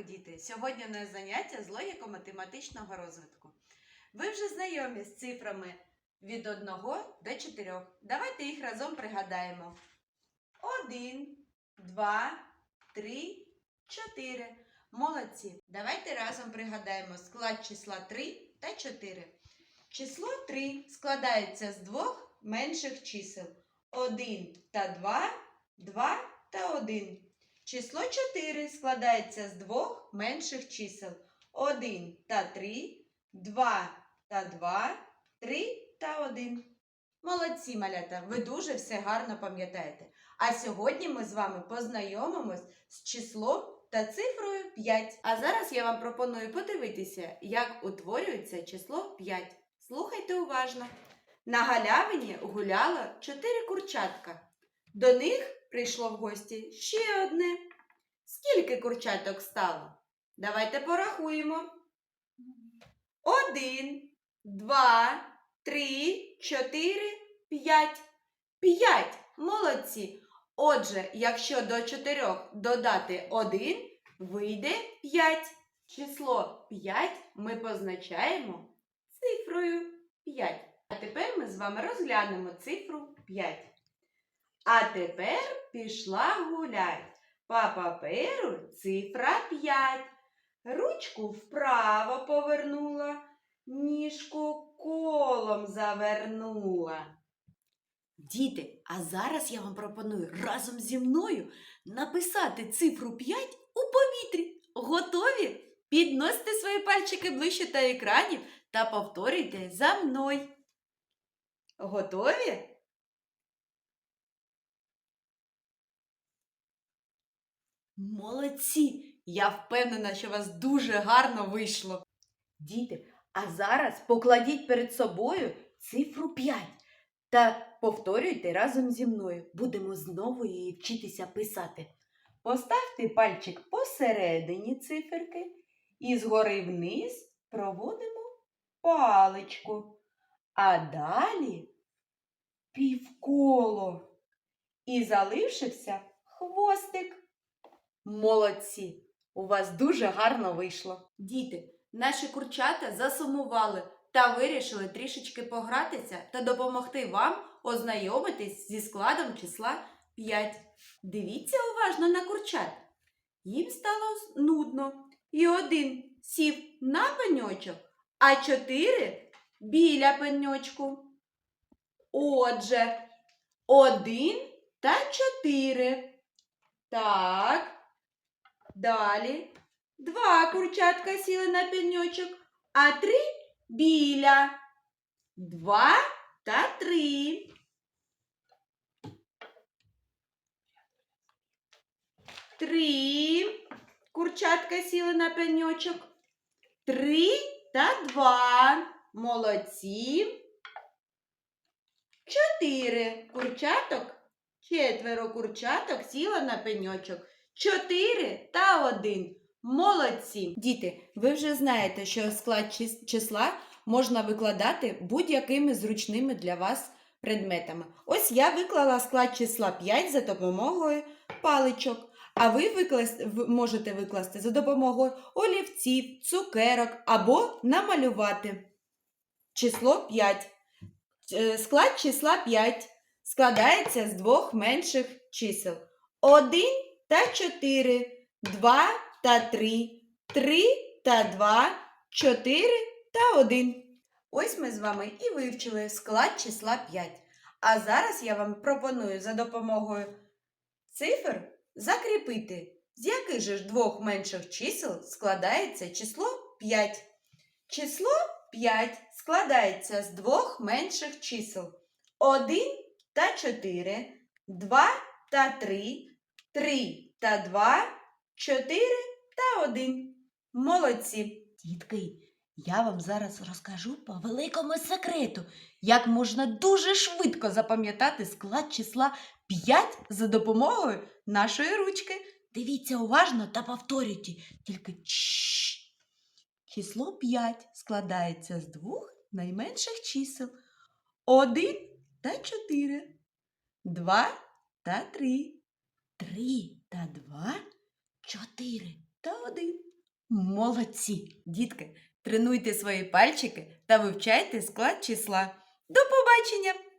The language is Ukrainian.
ранку, діти! Сьогодні у нас заняття з логіко-математичного розвитку. Ви вже знайомі з цифрами від 1 до 4. Давайте їх разом пригадаємо. 1, 2, 3, 4. Молодці! Давайте разом пригадаємо склад числа 3 та 4. Число 3 складається з двох менших чисел 1 та 2, 2 та 1. Число 4 складається з двох менших чисел 1 та 3, 2 та 2, 3 та 1. Молодці, малята, ви дуже все гарно пам'ятаєте. А сьогодні ми з вами познайомимось з числом та цифрою 5. А зараз я вам пропоную подивитися, як утворюється число 5. Слухайте уважно. На галявині гуляло чотири курчатка. До них прийшло в гості ще одне. Скільки курчаток стало? Давайте порахуємо. Один, два, три, чотири, п'ять. П'ять. Молодці. Отже, якщо до чотирьох додати один, вийде п'ять. Число 5 ми позначаємо цифрою 5. А тепер ми з вами розглянемо цифру 5. А тепер пішла гулять. По паперу цифра 5. Ручку вправо повернула, ніжку колом завернула. Діти, а зараз я вам пропоную разом зі мною написати цифру 5 у повітрі. Готові? Підносите свої пальчики ближче до екранів та повторюйте за мною. Готові? Молодці! Я впевнена, що у вас дуже гарно вийшло. Діти, а зараз покладіть перед собою цифру 5 та повторюйте разом зі мною. Будемо знову її вчитися писати. Поставте пальчик посередині циферки і згори вниз проводимо паличку. А далі півколо. І залишився хвостик. Молодці! У вас дуже гарно вийшло. Діти, наші курчата засумували та вирішили трішечки погратися та допомогти вам ознайомитись зі складом числа 5. Дивіться уважно на курчат. Їм стало нудно. І один сів на пеньочок, а чотири біля пеньочку. Отже, один та чотири. Так. Далі. Два курчатка сіли на пеньочок, а три біля. Два та три. Три курчатка сіли на пеньочок. Три та два. Молодці. Чотири курчаток. Четверо курчаток сіло на пеньочок. Чотири та один. Молодці! Діти, ви вже знаєте, що склад числа можна викладати будь-якими зручними для вас предметами. Ось я виклала склад числа 5 за допомогою паличок. А ви викласти, можете викласти за допомогою олівців, цукерок або намалювати число 5. Е, Склад числа 5 складається з двох менших чисел. 1 та 4, 2 та 3, 3 та 2, 4 та 1. Ось ми з вами і вивчили склад числа 5. А зараз я вам пропоную за допомогою цифр закріпити, з яких же ж двох менших чисел складається число 5. Число 5 складається з двох менших чисел 1 та 4, 2 та 3, 3 та 2, 4 та 1. Молодці! Дітки, я вам зараз розкажу по великому секрету, як можна дуже швидко запам'ятати склад числа 5 за допомогою нашої ручки. Дивіться уважно та повторюйте, тільки чш. Число 5 складається з двох найменших чисел 1 та 4, 2 та 3, 3 та 2, 4 та один. Молодці, дітки, тренуйте свої пальчики та вивчайте склад числа. До побачення!